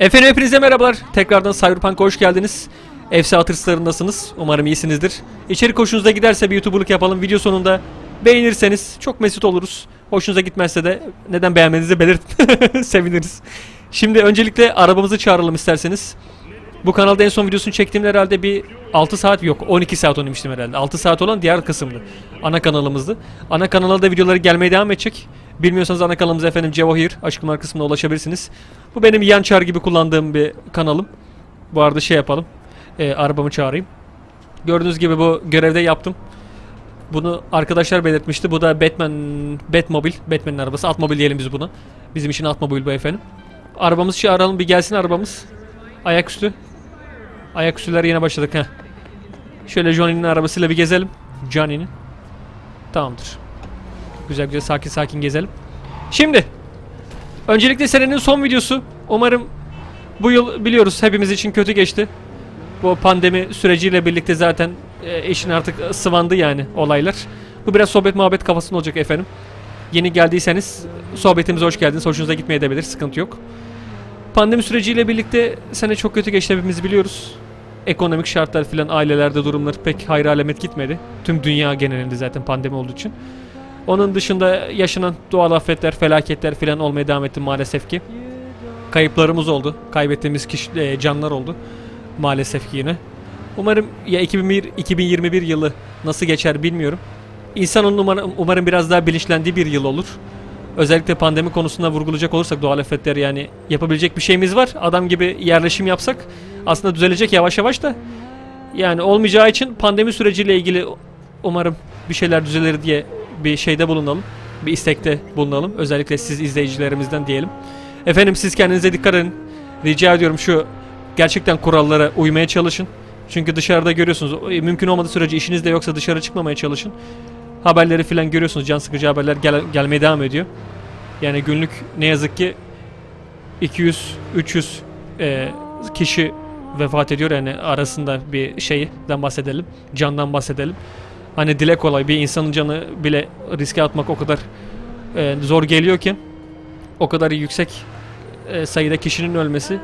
Efendim hepinize merhabalar. Tekrardan Cyberpunk'a hoş geldiniz. Efsa atırslarındasınız. Umarım iyisinizdir. İçerik hoşunuza giderse bir YouTuber'lık yapalım. Video sonunda beğenirseniz çok mesut oluruz. Hoşunuza gitmezse de neden beğenmediğinizi belirtin. Seviniriz. Şimdi öncelikle arabamızı çağıralım isterseniz. Bu kanalda en son videosunu çektiğimde herhalde bir 6 saat yok 12 saat oynamıştım herhalde. 6 saat olan diğer kısımdı. Ana kanalımızdı. Ana kanala da videoları gelmeye devam edecek. Bilmiyorsanız ana kanalımıza efendim Cevahir açıklama kısmına ulaşabilirsiniz. Bu benim yan çağrı gibi kullandığım bir kanalım. Bu arada şey yapalım. Ee, arabamı çağırayım. Gördüğünüz gibi bu görevde yaptım. Bunu arkadaşlar belirtmişti. Bu da Batman Batmobil. Batman'in arabası. Atmobil diyelim biz buna. Bizim için Atmobil bu efendim. Arabamızı çağıralım. Bir gelsin arabamız. Ayaküstü. Ayaküstüler yine başladık ha. Şöyle Johnny'nin arabasıyla bir gezelim. Johnny'nin. Tamamdır. Güzel güzel sakin sakin gezelim. Şimdi. Öncelikle senenin son videosu. Umarım bu yıl biliyoruz hepimiz için kötü geçti. Bu pandemi süreciyle birlikte zaten e, işin artık sıvandı yani olaylar. Bu biraz sohbet muhabbet kafasında olacak efendim. Yeni geldiyseniz sohbetimize hoş geldiniz. Hoşunuza gitmeye de bilir. Sıkıntı yok. Pandemi süreciyle birlikte sene çok kötü geçti hepimiz biliyoruz. Ekonomik şartlar filan ailelerde durumlar pek hayra alamet gitmedi. Tüm dünya genelinde zaten pandemi olduğu için. Onun dışında yaşanan doğal afetler, felaketler filan olmaya devam etti maalesef ki. Kayıplarımız oldu. Kaybettiğimiz kişi, e, canlar oldu. Maalesef ki yine. Umarım ya 2001 2021 yılı nasıl geçer bilmiyorum. İnsanın umarım, umarım biraz daha bilinçlendiği bir yıl olur. Özellikle pandemi konusunda vurgulayacak olursak doğal afetler yani yapabilecek bir şeyimiz var. Adam gibi yerleşim yapsak aslında düzelecek yavaş yavaş da. Yani olmayacağı için pandemi süreciyle ilgili umarım bir şeyler düzelir diye bir şeyde bulunalım. Bir istekte bulunalım. Özellikle siz izleyicilerimizden diyelim. Efendim siz kendinize dikkat edin. Rica ediyorum şu gerçekten kurallara uymaya çalışın. Çünkü dışarıda görüyorsunuz e, mümkün olmadığı sürece işiniz de yoksa dışarı çıkmamaya çalışın. Haberleri filan görüyorsunuz. Can sıkıcı haberler gel- gelmeye devam ediyor. Yani günlük ne yazık ki 200-300 e, kişi vefat ediyor yani arasında bir şeyden bahsedelim. Candan bahsedelim. Hani dile kolay bir insanın canı bile riske atmak o kadar e, zor geliyor ki o kadar yüksek e, sayıda kişinin ölmesi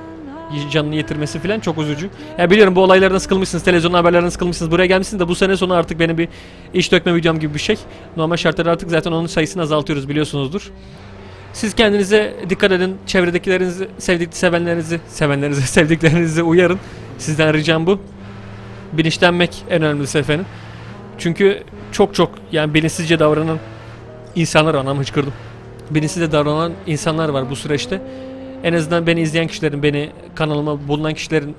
canını yitirmesi falan çok üzücü. Ya biliyorum bu olaylardan sıkılmışsınız, televizyon haberlerden sıkılmışsınız, buraya gelmişsiniz de bu sene sonu artık benim bir iş dökme videom gibi bir şey. Normal şartlarda artık zaten onun sayısını azaltıyoruz biliyorsunuzdur. Siz kendinize dikkat edin, çevredekilerinizi, sevdik, sevenlerinizi, sevenlerinizi, sevdiklerinizi uyarın. Sizden ricam bu. Bilinçlenmek en önemlisi efendim. Çünkü çok çok yani bilinçsizce davranan insanlar anam hıçkırdım. Bilinçsizce davranan insanlar var bu süreçte. En azından beni izleyen kişilerin, beni kanalıma bulunan kişilerin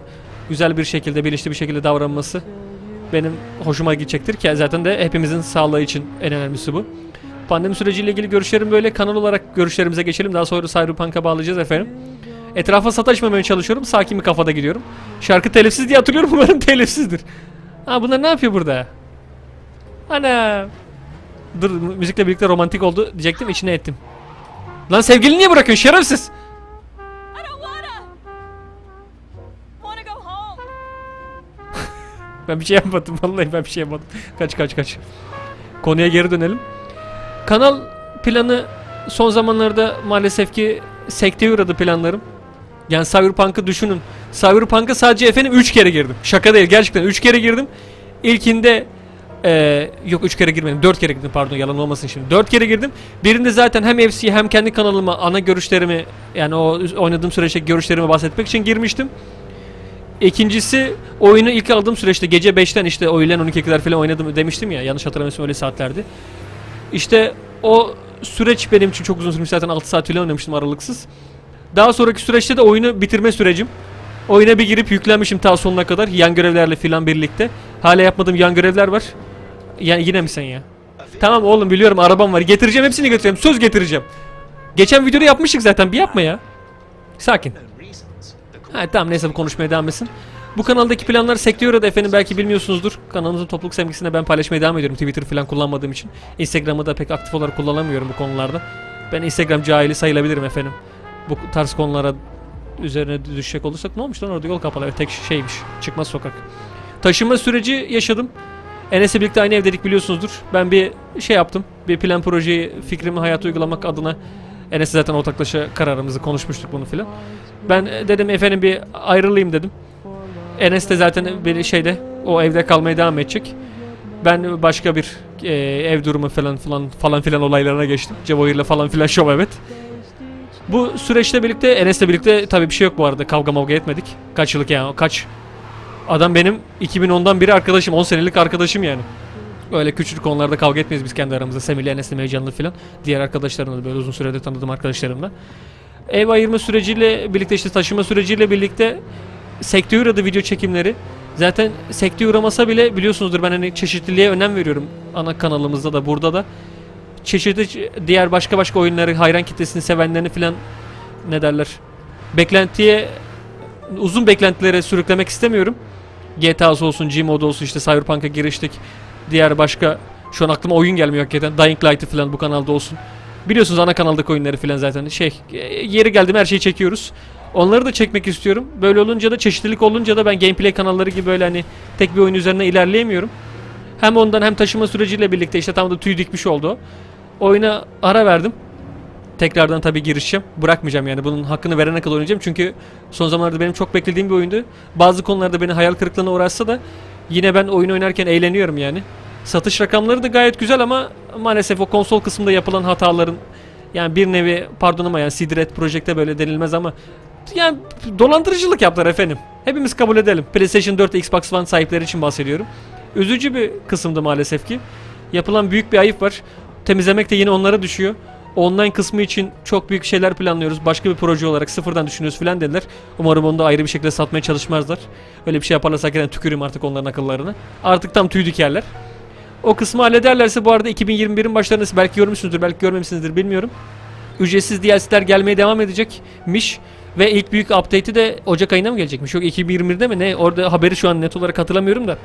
güzel bir şekilde, bilinçli bir şekilde davranması benim hoşuma gidecektir ki zaten de hepimizin sağlığı için en önemlisi bu. Pandemi süreciyle ilgili görüşlerim böyle kanal olarak görüşlerimize geçelim. Daha sonra Cyberpunk'a bağlayacağız efendim. Etrafa sataşmamaya çalışıyorum. Sakin bir kafada gidiyorum. Şarkı telifsiz diye hatırlıyorum. Umarım telifsizdir. Ha bunlar ne yapıyor burada? Ana. Dur müzikle birlikte romantik oldu diyecektim içine ettim. Lan sevgilini niye bırakıyorsun şerefsiz? Ben bir şey yapmadım vallahi ben bir şey yapmadım. Kaç kaç kaç. Konuya geri dönelim. Kanal planı son zamanlarda maalesef ki sekteye uğradı planlarım. Yani Cyberpunk'ı düşünün. Cyberpunk'a sadece efendim 3 kere girdim. Şaka değil gerçekten 3 kere girdim. İlkinde eee, yok 3 kere girmedim. 4 kere girdim pardon yalan olmasın şimdi. 4 kere girdim. Birinde zaten hem FC hem kendi kanalıma ana görüşlerimi yani o oynadığım süreçteki görüşlerimi bahsetmek için girmiştim. İkincisi oyunu ilk aldığım süreçte gece 5'ten işte öğlen 12'ye kadar falan oynadım demiştim ya yanlış hatırlamıyorsam öyle saatlerdi. İşte o süreç benim için çok uzun sürmüş zaten 6 saat falan oynamıştım aralıksız. Daha sonraki süreçte de oyunu bitirme sürecim. Oyuna bir girip yüklenmişim ta sonuna kadar yan görevlerle filan birlikte. Hala yapmadığım yan görevler var. Yani yine mi sen ya? Tamam oğlum biliyorum arabam var. Getireceğim hepsini götüreceğim. Söz getireceğim. Geçen videoda yapmıştık zaten. Bir yapma ya. Sakin. Ha tamam neyse bu konuşmaya devam etsin. Bu kanaldaki planlar sekteye uğradı efendim belki bilmiyorsunuzdur. Kanalımızın topluluk sevgisinde ben paylaşmaya devam ediyorum Twitter falan kullanmadığım için. Instagram'ı da pek aktif olarak kullanamıyorum bu konularda. Ben Instagram cahili sayılabilirim efendim. Bu tarz konulara üzerine düşecek olursak ne olmuş lan orada yol kapalı tek şeymiş çıkmaz sokak. Taşınma süreci yaşadım. Enes'le birlikte aynı evdedik biliyorsunuzdur. Ben bir şey yaptım. Bir plan projeyi fikrimi hayata uygulamak adına Enes zaten ortaklaşa kararımızı konuşmuştuk bunu filan. Ben e, dedim efendim bir ayrılayım dedim. Enes de zaten bir şeyde o evde kalmaya devam edecek. Ben başka bir e, ev durumu falan falan falan filan olaylarına geçtim. Cevahir'le falan filan şov evet. Bu süreçte birlikte Enes'le birlikte tabii bir şey yok bu arada. Kavga mavga etmedik. Kaç yıllık yani kaç Adam benim 2010'dan beri arkadaşım. 10 senelik arkadaşım yani. Öyle küçük konularda kavga etmeyiz biz kendi aramızda. Semih'le, Enes'le, Meycan'la filan. Diğer arkadaşlarımla da böyle uzun süredir tanıdığım arkadaşlarımla. Ev ayırma süreciyle birlikte işte taşıma süreciyle birlikte sekteye uğradı video çekimleri. Zaten sekteye uğramasa bile biliyorsunuzdur ben hani çeşitliliğe önem veriyorum. Ana kanalımızda da burada da. Çeşitli diğer başka başka oyunları hayran kitlesini sevenlerini filan ne derler beklentiye uzun beklentilere sürüklemek istemiyorum. GTA'sı olsun, Gmod olsun işte Cyberpunk'a giriştik. Diğer başka şu an aklıma oyun gelmiyor hakikaten. Dying Light'ı falan bu kanalda olsun. Biliyorsunuz ana kanaldaki oyunları falan zaten şey e, yeri geldi mi her şeyi çekiyoruz. Onları da çekmek istiyorum. Böyle olunca da çeşitlilik olunca da ben gameplay kanalları gibi böyle hani tek bir oyun üzerine ilerleyemiyorum. Hem ondan hem taşıma süreciyle birlikte işte tam da tüy dikmiş oldu. Oyuna ara verdim. Tekrardan tabii girişeceğim. Bırakmayacağım yani bunun hakkını verene kadar oynayacağım. Çünkü son zamanlarda benim çok beklediğim bir oyundu. Bazı konularda beni hayal kırıklığına uğratsa da yine ben oyun oynarken eğleniyorum yani. Satış rakamları da gayet güzel ama maalesef o konsol kısmında yapılan hataların yani bir nevi pardon ama yani CD Red böyle denilmez ama yani dolandırıcılık yaptılar efendim. Hepimiz kabul edelim. PlayStation 4 ve Xbox One sahipleri için bahsediyorum. Üzücü bir kısımdı maalesef ki. Yapılan büyük bir ayıp var. Temizlemek de yine onlara düşüyor. Online kısmı için çok büyük şeyler planlıyoruz. Başka bir proje olarak sıfırdan düşünüyoruz filan dediler. Umarım onu da ayrı bir şekilde satmaya çalışmazlar. Öyle bir şey yaparlarsa hakikaten tüküreyim artık onların akıllarına. Artık tam tüy dikerler. O kısmı hallederlerse bu arada 2021'in başlarında belki görmüşsünüzdür, belki görmemişsinizdir bilmiyorum. Ücretsiz DLC'ler gelmeye devam edecekmiş. Ve ilk büyük update'i de Ocak ayında mı gelecekmiş? Yok 2021'de mi ne? Orada haberi şu an net olarak hatırlamıyorum da.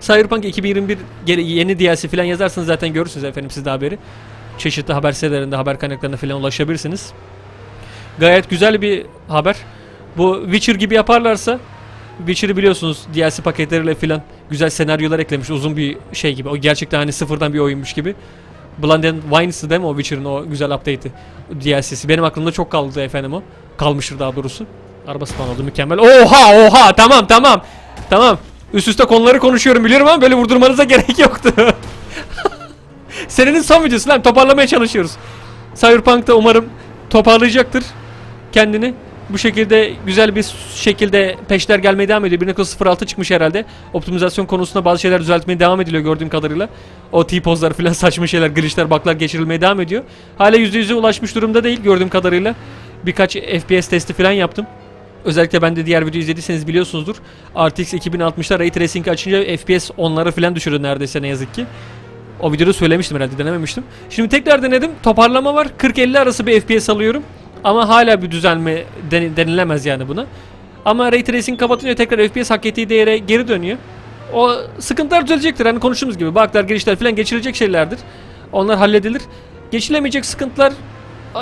Cyberpunk 2021 gele- yeni DLC falan yazarsanız zaten görürsünüz efendim siz de haberi. Çeşitli haber sitelerinde, haber kaynaklarına falan ulaşabilirsiniz. Gayet güzel bir haber. Bu Witcher gibi yaparlarsa Witcher'ı biliyorsunuz DLC paketleriyle falan güzel senaryolar eklemiş uzun bir şey gibi. O gerçekten hani sıfırdan bir oyunmuş gibi. Blood and Wines'ı değil mi o Witcher'ın o güzel update'i DLC'si. Benim aklımda çok kaldı efendim o. Kalmıştır daha doğrusu. Araba spawn oldu mükemmel. Oha oha tamam tamam. Tamam. Üst üste konuları konuşuyorum biliyorum ama böyle vurdurmanıza gerek yoktu. Senenin son videosu lan toparlamaya çalışıyoruz. Cyberpunk da umarım toparlayacaktır kendini. Bu şekilde güzel bir şekilde peşler gelmeye devam ediyor. 1.06 çıkmış herhalde. Optimizasyon konusunda bazı şeyler düzeltmeye devam ediliyor gördüğüm kadarıyla. O T-pozlar falan saçma şeyler, glitchler, bug'lar geçirilmeye devam ediyor. Hala %100'e ulaşmış durumda değil gördüğüm kadarıyla. Birkaç FPS testi falan yaptım. Özellikle ben de diğer videoyu izlediyseniz biliyorsunuzdur. RTX 2060'da Ray Tracing açınca FPS onlara falan düşürdü neredeyse ne yazık ki. O videoda söylemiştim herhalde denememiştim. Şimdi tekrar denedim. Toparlama var. 40-50 arası bir FPS alıyorum. Ama hala bir düzelme den- denilemez yani buna. Ama Ray Tracing kapatınca tekrar FPS hak ettiği değere geri dönüyor. O sıkıntılar düzelecektir. Hani konuştuğumuz gibi bug'lar, girişler falan geçilecek şeylerdir. Onlar halledilir. Geçilemeyecek sıkıntılar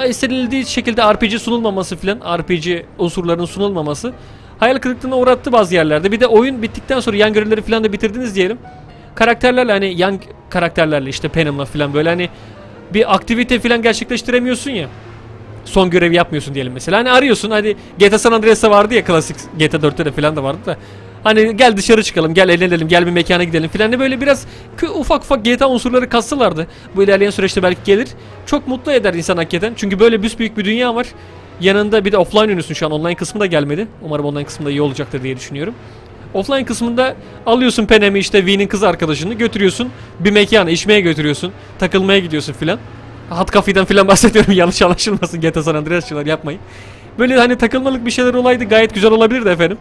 istenildiği şekilde RPG sunulmaması falan, RPG unsurlarının sunulmaması hayal kırıklığına uğrattı bazı yerlerde. Bir de oyun bittikten sonra yan görevleri falan da bitirdiniz diyelim. Karakterlerle hani yan karakterlerle işte Penham'la falan böyle hani bir aktivite falan gerçekleştiremiyorsun ya. Son görevi yapmıyorsun diyelim mesela. Hani arıyorsun hadi GTA San Andreas'ta vardı ya klasik GTA 4'te de falan da vardı da. Hani gel dışarı çıkalım, gel eğlenelim, gel bir mekana gidelim falan. Hani böyle biraz ufak ufak GTA unsurları kastılardı. Bu ilerleyen süreçte belki gelir. Çok mutlu eder insan hakikaten. Çünkü böyle büyük bir dünya var. Yanında bir de offline oynuyorsun şu an. Online kısmı da gelmedi. Umarım online kısmı da iyi olacaktır diye düşünüyorum. Offline kısmında alıyorsun Penem'i işte V'nin kız arkadaşını götürüyorsun. Bir mekana içmeye götürüyorsun. Takılmaya gidiyorsun filan. Hat kafiden filan bahsediyorum yanlış anlaşılmasın GTA San Andreas'çılar yapmayın. Böyle hani takılmalık bir şeyler olaydı gayet güzel olabilirdi efendim.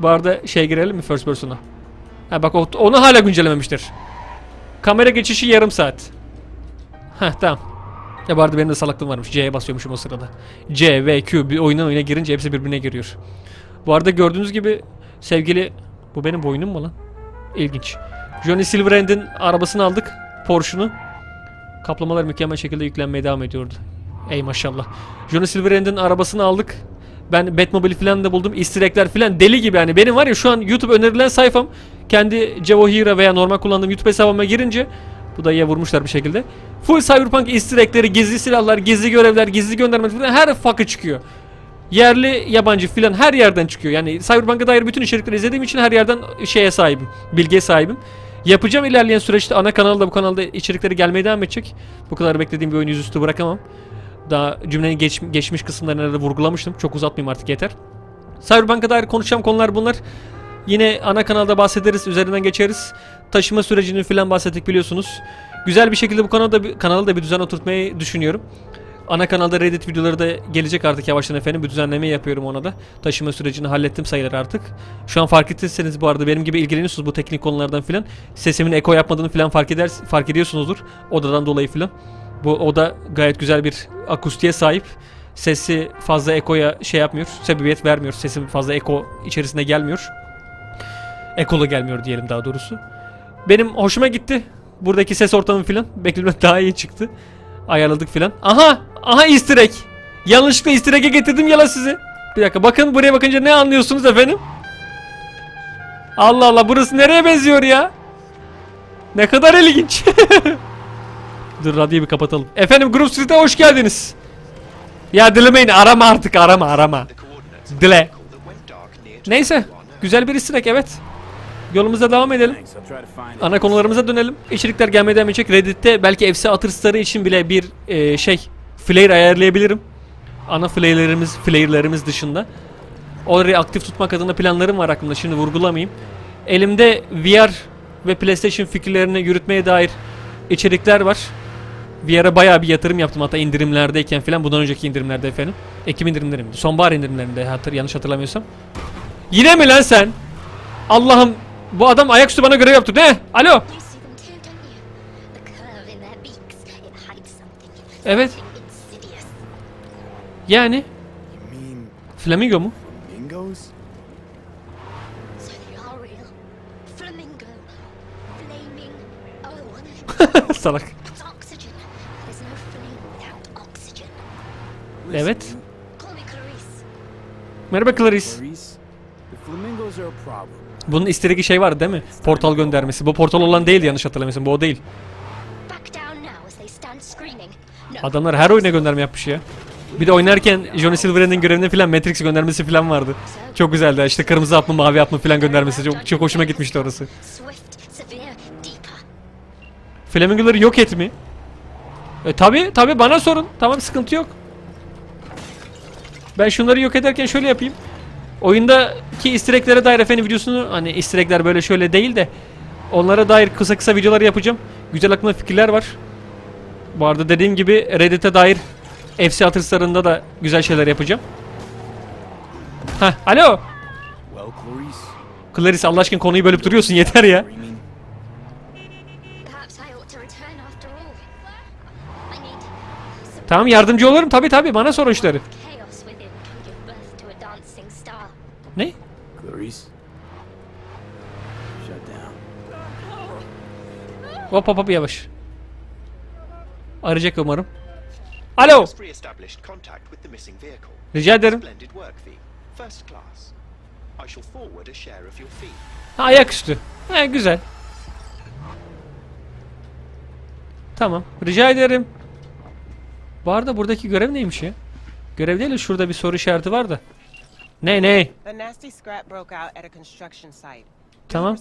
Bu arada şey girelim mi first person'a? Ha bak onu hala güncellememiştir. Kamera geçişi yarım saat. Heh tamam. Ya arada benim de salaklığım varmış. C'ye basıyormuşum o sırada. C, V, Q bir oyundan oyuna girince hepsi birbirine giriyor. Bu arada gördüğünüz gibi sevgili... Bu benim boynum mu lan? İlginç. Johnny Silverhand'in arabasını aldık. Porsche'unu. Kaplamalar mükemmel şekilde yüklenmeye devam ediyordu. Ey maşallah. Johnny Silverhand'in arabasını aldık. Ben Batmobile falan da buldum. Easter egg'ler falan deli gibi yani. Benim var ya şu an YouTube önerilen sayfam kendi Cevo Hero veya normal kullandığım YouTube hesabıma girince bu da ya vurmuşlar bir şekilde. Full Cyberpunk easter egg'leri, gizli silahlar, gizli görevler, gizli göndermeler falan her fakı çıkıyor. Yerli, yabancı filan her yerden çıkıyor. Yani Cyberpunk'a dair bütün içerikleri izlediğim için her yerden şeye sahibim. Bilgiye sahibim. Yapacağım ilerleyen süreçte ana kanalda bu kanalda içerikleri gelmeye devam edecek. Bu kadar beklediğim bir oyunu yüzüstü bırakamam. Daha cümlenin geç, geçmiş kısımlarını da vurgulamıştım. Çok uzatmayayım artık yeter. Cyberpunk'a dair konuşacağım konular bunlar. Yine ana kanalda bahsederiz, üzerinden geçeriz. Taşıma sürecini falan bahsettik biliyorsunuz. Güzel bir şekilde bu kanalda bir, kanalda da bir düzen oturtmayı düşünüyorum. Ana kanalda Reddit videoları da gelecek artık yavaştan efendim. Bir düzenleme yapıyorum ona da. Taşıma sürecini hallettim sayılır artık. Şu an fark ettiyseniz bu arada benim gibi ilgileniyorsunuz bu teknik konulardan filan. Sesimin eko yapmadığını filan fark eder fark ediyorsunuzdur. Odadan dolayı filan. Bu oda gayet güzel bir akustiğe sahip. Sesi fazla ekoya şey yapmıyor. Sebebiyet vermiyor. Sesim fazla eko içerisine gelmiyor. Ekolu gelmiyor diyelim daha doğrusu. Benim hoşuma gitti. Buradaki ses ortamı filan. Beklemeden daha iyi çıktı. Ayarladık filan. Aha! Aha easter egg. Yanlışlıkla easter egg'e getirdim yala sizi. Bir dakika bakın buraya bakınca ne anlıyorsunuz efendim? Allah Allah burası nereye benziyor ya? Ne kadar ilginç. Dur radyoyu bir kapatalım. Efendim Group Street'e hoş geldiniz. Ya dilemeyin arama artık arama arama. Dile. Neyse güzel bir egg evet. Yolumuza devam edelim. Ana konularımıza dönelim. İçerikler gelmeye devam edecek. Reddit'te belki FC Atır için bile bir e, şey flare ayarlayabilirim. Ana flare'lerimiz, flare'lerimiz dışında. Orayı aktif tutmak adına planlarım var aklımda. Şimdi vurgulamayayım. Elimde VR ve PlayStation fikirlerini yürütmeye dair içerikler var. VR'a bayağı bir yatırım yaptım hatta indirimlerdeyken falan. Bundan önceki indirimlerde efendim. Ekim indirimlerinde. Sonbahar indirimlerinde hatır, yanlış hatırlamıyorsam. Yine mi lan sen? Allah'ım bu adam ayaküstü bana görev yaptı. Ne? Alo. You Yani flamingo mu? Salak. Evet. Merhaba Clarice. Bunun istediği şey var değil mi? Portal göndermesi. Bu portal olan değil yanlış hatırlamıyorsam. Bu o değil. Adamlar her oyuna gönderme yapmış ya. Bir de oynarken Johnny Silverhand'in görevinde filan Matrix göndermesi filan vardı. Çok güzeldi. İşte kırmızı hap mavi hap mı filan göndermesi. Çok, çok hoşuma gitmişti orası. Flamingoları yok et mi? E tabi tabi bana sorun. Tamam sıkıntı yok. Ben şunları yok ederken şöyle yapayım. Oyundaki easter egg'lere dair efendim videosunu hani easter egg'ler böyle şöyle değil de onlara dair kısa kısa videolar yapacağım. Güzel aklımda fikirler var. Bu arada dediğim gibi Reddit'e dair FC atışlarında da güzel şeyler yapacağım. Heh, alo. Clarice, Allah aşkına konuyu bölüp duruyorsun yeter ya. Tamam yardımcı olurum tabi tabi bana sor işleri. Ne? Hop hop hop yavaş. Arayacak umarım. Alo. Rica ederim. Splendid work, V. First class. I shall forward a share of your fee. Ha, ayaküstü. He güzel. Tamam. Rica ederim. Bu arada buradaki görev neymiş ya? Görev değil de şurada bir soru işareti var da. Ne ne? Tamam.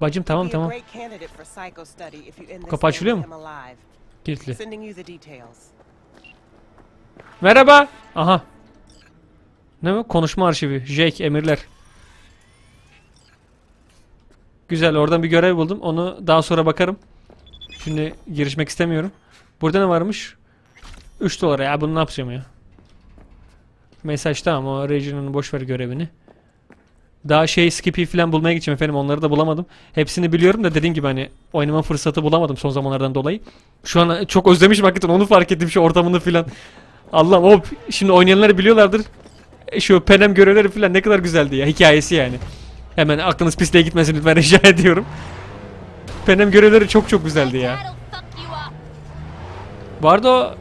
Bacım tamam tamam. this Kapı açılıyor mu? Kilitli. Merhaba. Aha. Ne bu? Konuşma arşivi. Jake emirler. Güzel oradan bir görev buldum. Onu daha sonra bakarım. Şimdi girişmek istemiyorum. Burada ne varmış? 3 dolara ya bunu ne yapacağım ya? Mesaj tamam o Regina'nın boş ver görevini. Daha şey Skippy falan bulmaya gideceğim efendim onları da bulamadım. Hepsini biliyorum da dediğim gibi hani oynama fırsatı bulamadım son zamanlardan dolayı. Şu an çok özlemişim hakikaten onu fark ettim şu ortamını filan. Allah'ım hop şimdi oynayanlar biliyorlardır. E, Şu penem görevleri falan ne kadar güzeldi ya hikayesi yani. Hemen aklınız pisliğe gitmesin lütfen rica ediyorum. Penem görevleri çok çok güzeldi ya. Bu arada o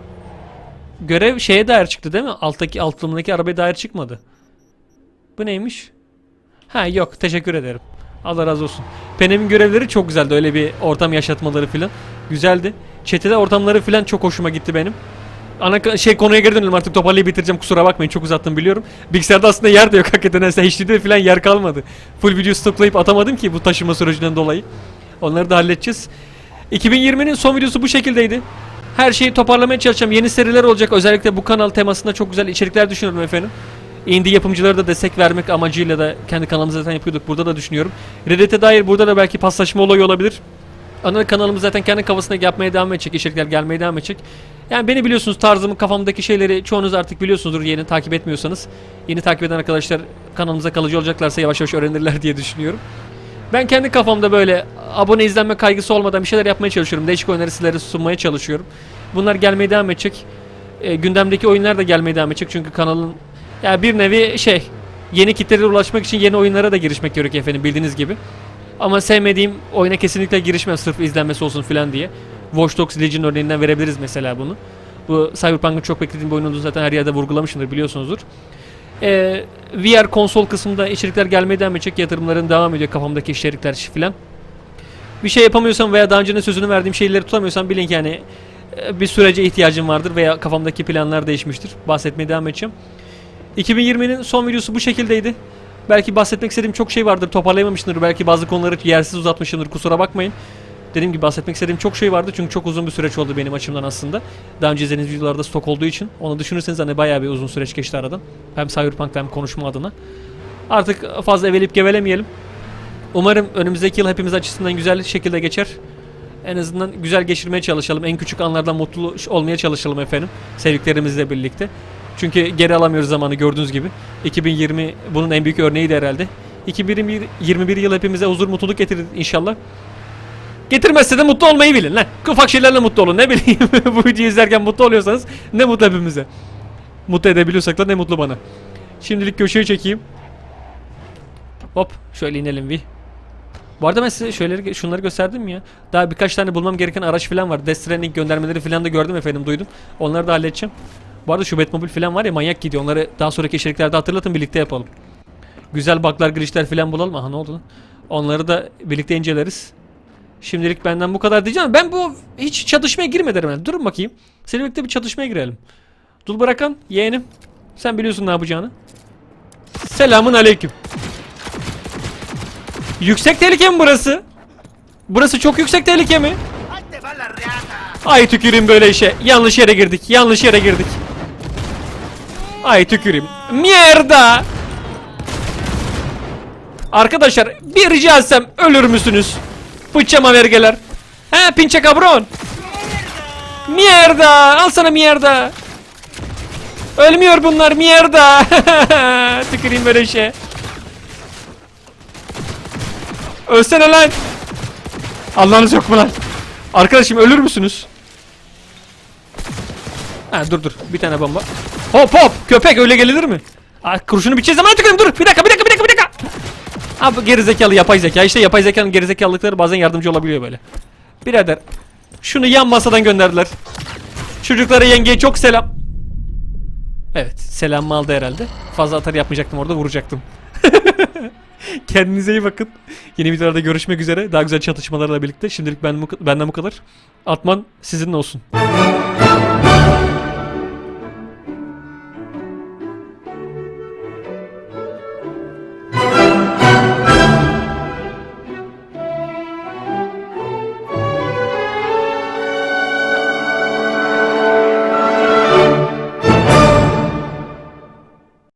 görev şeye dair çıktı değil mi? Alttaki altımdaki arabaya dair çıkmadı. Bu neymiş? Ha yok teşekkür ederim. Allah razı olsun. Penem'in görevleri çok güzeldi öyle bir ortam yaşatmaları filan. Güzeldi. Çetede ortamları falan çok hoşuma gitti benim. Ana şey konuya geri dönelim artık toparlayıp bitireceğim kusura bakmayın çok uzattım biliyorum. Bilgisayarda aslında yer de yok hakikaten. Neyse HD'de falan yer kalmadı. Full video stoklayıp atamadım ki bu taşıma sürecinden dolayı. Onları da halledeceğiz. 2020'nin son videosu bu şekildeydi. Her şeyi toparlamaya çalışacağım. Yeni seriler olacak. Özellikle bu kanal temasında çok güzel içerikler düşünüyorum efendim. Indie yapımcılara da destek vermek amacıyla da kendi kanalımızda zaten yapıyorduk. Burada da düşünüyorum. Reddit'e dair burada da belki paslaşma olayı olabilir. Ana kanalımız zaten kendi kafasında yapmaya devam edecek. içerikler gelmeye devam edecek. Yani beni biliyorsunuz tarzımı kafamdaki şeyleri çoğunuz artık biliyorsunuzdur yeni takip etmiyorsanız. Yeni takip eden arkadaşlar kanalımıza kalıcı olacaklarsa yavaş yavaş öğrenirler diye düşünüyorum. Ben kendi kafamda böyle abone izlenme kaygısı olmadan bir şeyler yapmaya çalışıyorum. Değişik sizlere sunmaya çalışıyorum. Bunlar gelmeye devam edecek. E, gündemdeki oyunlar da gelmeye devam edecek. Çünkü kanalın ya bir nevi şey yeni kitlelere ulaşmak için yeni oyunlara da girişmek gerekiyor efendim bildiğiniz gibi. Ama sevmediğim oyuna kesinlikle girişmem sırf izlenmesi olsun filan diye. Watch Dogs Legion örneğinden verebiliriz mesela bunu. Bu Cyberpunk'ın çok beklediğim bir oyun olduğunu zaten her yerde vurgulamışımdır biliyorsunuzdur. Ee, VR konsol kısmında içerikler gelmeye devam edecek. Yatırımların devam ediyor kafamdaki içerikler filan. Bir şey yapamıyorsam veya daha önce sözünü verdiğim şeyleri tutamıyorsam bilin ki yani e, bir sürece ihtiyacım vardır veya kafamdaki planlar değişmiştir. Bahsetmeye devam edeceğim. 2020'nin son videosu bu şekildeydi. Belki bahsetmek istediğim çok şey vardır. Toparlayamamışımdır. Belki bazı konuları yersiz uzatmışımdır. Kusura bakmayın. Dediğim gibi bahsetmek istediğim çok şey vardı. Çünkü çok uzun bir süreç oldu benim açımdan aslında. Daha önce izlediğiniz videolarda stok olduğu için. Onu düşünürseniz hani bayağı bir uzun süreç geçti aradan. Hem Cyberpunk'ta hem konuşma adına. Artık fazla evelip gevelemeyelim. Umarım önümüzdeki yıl hepimiz açısından güzel şekilde geçer. En azından güzel geçirmeye çalışalım. En küçük anlardan mutlu olmaya çalışalım efendim. Sevdiklerimizle birlikte. Çünkü geri alamıyoruz zamanı gördüğünüz gibi. 2020 bunun en büyük örneğiydi herhalde. 2021 yıl hepimize huzur mutluluk getirir inşallah. Getirmezse de mutlu olmayı bilin lan. Ufak şeylerle mutlu olun ne bileyim. Bu videoyu izlerken mutlu oluyorsanız ne mutlu hepimize. Mutlu edebiliyorsak da ne mutlu bana. Şimdilik köşeye çekeyim. Hop şöyle inelim bir. Bu arada ben size şöyle şunları gösterdim ya. Daha birkaç tane bulmam gereken araç falan var. Death Stranding göndermeleri falan da gördüm efendim duydum. Onları da halledeceğim. Bu arada şu Batmobile falan var ya manyak gidiyor. Onları daha sonraki içeriklerde hatırlatın birlikte yapalım. Güzel bug'lar glitchler falan bulalım. Aha ne oldu lan? Onları da birlikte inceleriz. Şimdilik benden bu kadar diyeceğim. Ben bu hiç çatışmaya girmedim. Yani. Durun bakayım. Seninle birlikte bir çatışmaya girelim. Dul bırakan yeğenim. Sen biliyorsun ne yapacağını. Selamun aleyküm. Yüksek tehlike mi burası? Burası çok yüksek tehlike mi? Ay tüküreyim böyle işe. Yanlış yere girdik. Yanlış yere girdik. Ay tüküreyim. Mierda. Arkadaşlar bir rica etsem ölür müsünüz? Bıçama vergeler. He pinche cabron. Mierda. Al sana mierda. Ölmüyor bunlar mierda. Tüküreyim böyle işe. Ölsene lan. Allah'ınız yok mu lan? Arkadaşım ölür müsünüz? Ha dur dur bir tane bomba. Hop hop köpek öyle gelir mi? Aa, kurşunu biçeceğiz zaman tıklayayım dur bir dakika bir dakika bir dakika bir dakika. Abi gerizekalı yapay zeka işte yapay zekanın gerizekalılıkları bazen yardımcı olabiliyor böyle. Birader şunu yan masadan gönderdiler. Çocuklara yengeye çok selam. Evet selam aldı herhalde. Fazla atar yapmayacaktım orada vuracaktım. Kendinize iyi bakın. Yeni videolarda görüşmek üzere. Daha güzel çatışmalarla birlikte. Şimdilik ben, benden bu kadar. Atman sizinle olsun.